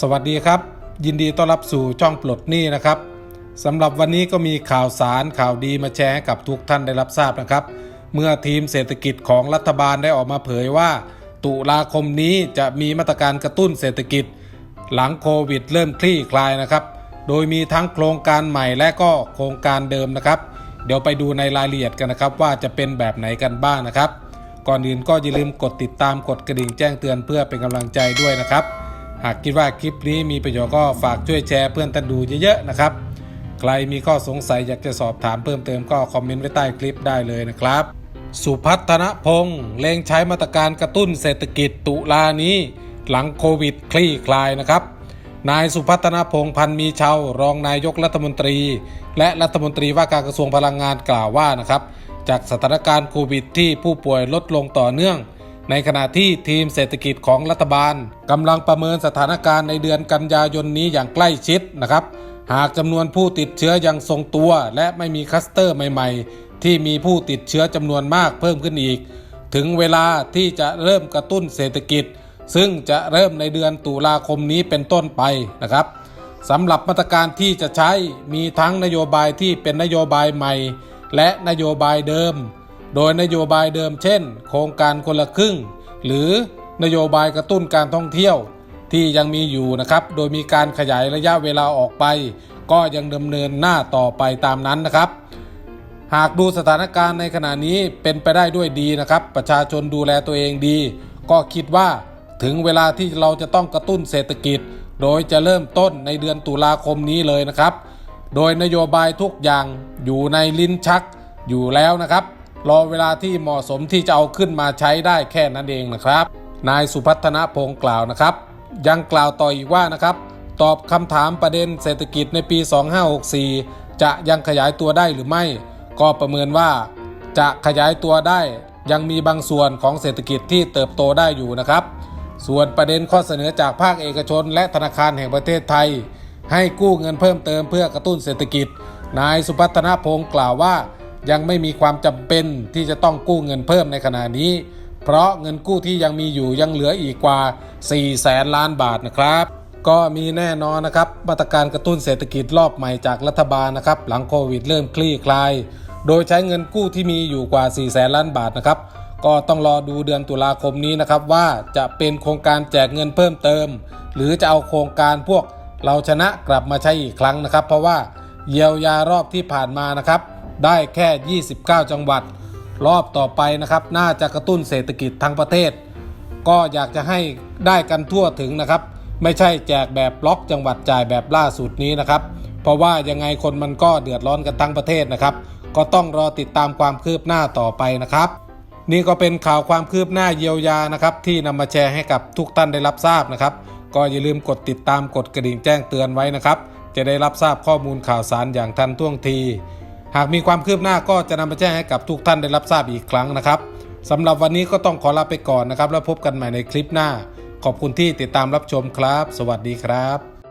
สวัสดีครับ ยินดีต้อนรับสู่ช่องปลดหนี้นะครับสำหรับวันนี้ก็มีข่าวสารข่าวดีมาแชร์กับทุกท่านได้รับทราบนะครับ เมื่อทีมเศรษฐกิจของรัฐบาลได้ออกมาเผยว่า ตุลาคมนี้จะมีมาตรการกระตุ้นเศรษฐกิจ หลังโควิดเริ่มคลี่คลายนะครับ โดยมีทั้งโครงการใหม่และก็โครงการเดิมนะครับ เดี๋ยวไปดูในรายละเอียดกันนะครับ ว่าจะเป็นแบบไหนกันบ้างนะครับ ก่อนอื่นก็อย่าลืมกดติดตามกดกระดิ่งแจ้งเตือนเพื่อเป็นกำลังใจด้วยนะครับ หากคิดว่าคลิปนี้มีประโยชน์ก็ฝากช่วยแชร์เพื่อนท่านดูเยอะๆนะครับ ใครมีข้อสงสัยอยากจะสอบถามเพิ่มเติมก็คอมเมนต์ไว้ใต้คลิปได้เลยนะครับ สุพัฒนพงษ์เล็งใช้มาตรการกระตุ้นเศรษฐกิจตุลานี้ หลังโควิดคลี่คลายนะครับ นายสุพัฒนพงษ์พันมีเชาวรองนายกรัฐมนตรี และรัฐมนตรีว่าการกระทรวงพลังงานกล่าวว่านะครับ จากสถานการณ์โควิดที่ผู้ป่วยลดลงต่อเนื่อง ในขณะที่ทีมเศรษฐกิจของรัฐบาลกำลังประเมินสถานการณ์ในเดือนกันยายนนี้อย่างใกล้ชิดนะครับ หากจำนวนผู้ติดเชื้อยังทรงตัว และไม่มีคัสเตอร์ใหม่ ๆ ที่มีผู้ติดเชื้อจำนวนมากเพิ่มขึ้นอีก ถึงเวลาที่จะเริ่มกระตุ้นเศรษฐกิจ ซึ่งจะเริ่มในเดือนตุลาคมนี้เป็นต้นไปนะครับสำหรับมาตรการที่จะใช้มีทั้งนโยบายที่เป็นนโยบายใหม่ และนโยบายเดิม โดยนโยบายเดิมเช่น โครงการคนละครึ่ง หรือนโยบายกระตุ้นการท่องเที่ยวที่ยังมีอยู่นะครับ โดยมีการขยายระยะเวลาออกไป ก็ยังดำเนินหน้าต่อไปตามนั้นนะครับ หากดูสถานการณ์ในขณะนี้เป็นไปได้ด้วยดีนะครับ ประชาชนดูแลตัวเองดี ก็คิดว่าถึงเวลาที่เราจะต้องกระตุ้นเศรษฐกิจ โดยจะเริ่มต้นในเดือนตุลาคมนี้เลยนะครับ โดยนโยบายทุกอย่างอยู่ในลิ้นชักอยู่แล้วนะครับ รอเวลาที่เหมาะสมที่จะเอาขึ้นมาใช้ได้แค่นั้นเองนะครับ นายสุพัฒนพงศ์กล่าวนะครับ ยังกล่าวต่ออีกว่านะครับ ตอบคำถามประเด็นเศรษฐกิจในปี 2564 จะยังขยายตัวได้หรือไม่ ก็ประเมินว่า จะขยายตัวได้ยังมีบางส่วนของเศรษฐกิจที่เติบโตได้อยู่นะครับ ส่วนประเด็นข้อเสนอจากภาคเอกชน และธนาคารแห่งประเทศไทย ให้กู้เงินเพิ่มเติมเพื่อกระตุ้นเศรษฐกิจ นายสุพัฒนพงศ์กล่าวว่า ยังไม่มีความจำเป็นที่จะต้องกู้เงินเพิ่มในขณะนี้ เพราะเงินกู้ที่ยังมีอยู่ยังเหลืออีกกว่า 4 แสนล้านบาทนะครับ ก็มีแน่นอนนะครับ มาตรการกระตุ้นเศรษฐกิจรอบใหม่จากรัฐบาลนะครับ หลังโควิดเริ่มคลี่คลาย โดยใช้เงินกู้ที่มีอยู่กว่า 4 แสนล้านบาทนะครับ ก็ต้องรอดูเดือนตุลาคมนี้นะครับว่าจะเป็นโครงการแจกเงินเพิ่มเติม หรือจะเอาโครงการพวกเราชนะกลับมาใช้อีกครั้งนะครับ เพราะว่าเยียวยารอบที่ผ่านมานะครับ ได้แค่ 29 จังหวัด รอบต่อไปนะครับ น่าจะกระตุ้นเศรษฐกิจทั้งประเทศ ก็อยากจะให้ได้กันทั่วถึงนะครับ ไม่ใช่แจกแบบบล็อกจังหวัดจ่ายแบบล่าสุดนี้นะครับ เพราะว่ายังไงคนมันก็เดือดร้อนกันทั้งประเทศนะครับ ก็ต้องรอติดตามความคืบหน้าต่อไปนะครับ นี่ก็เป็นข่าวความคืบหน้าเยียวยานะครับ ที่นำมาแชร์ให้กับทุกท่านได้รับทราบนะครับ ก็อย่าลืมกดติดตามกดกระดิ่งแจ้งเตือนไว้นะครับจะได้รับทราบข้อมูลข่าวสารอย่างทันท่วงที หากมีความคืบหน้าก็จะนำมาแจ้งให้กับทุกท่านได้รับทราบอีกครั้งนะครับสำหรับวันนี้ก็ต้องขอลาไปก่อนนะครับ แล้วพบกันใหม่ในคลิปหน้า ขอบคุณที่ติดตามรับชมครับ สวัสดีครับ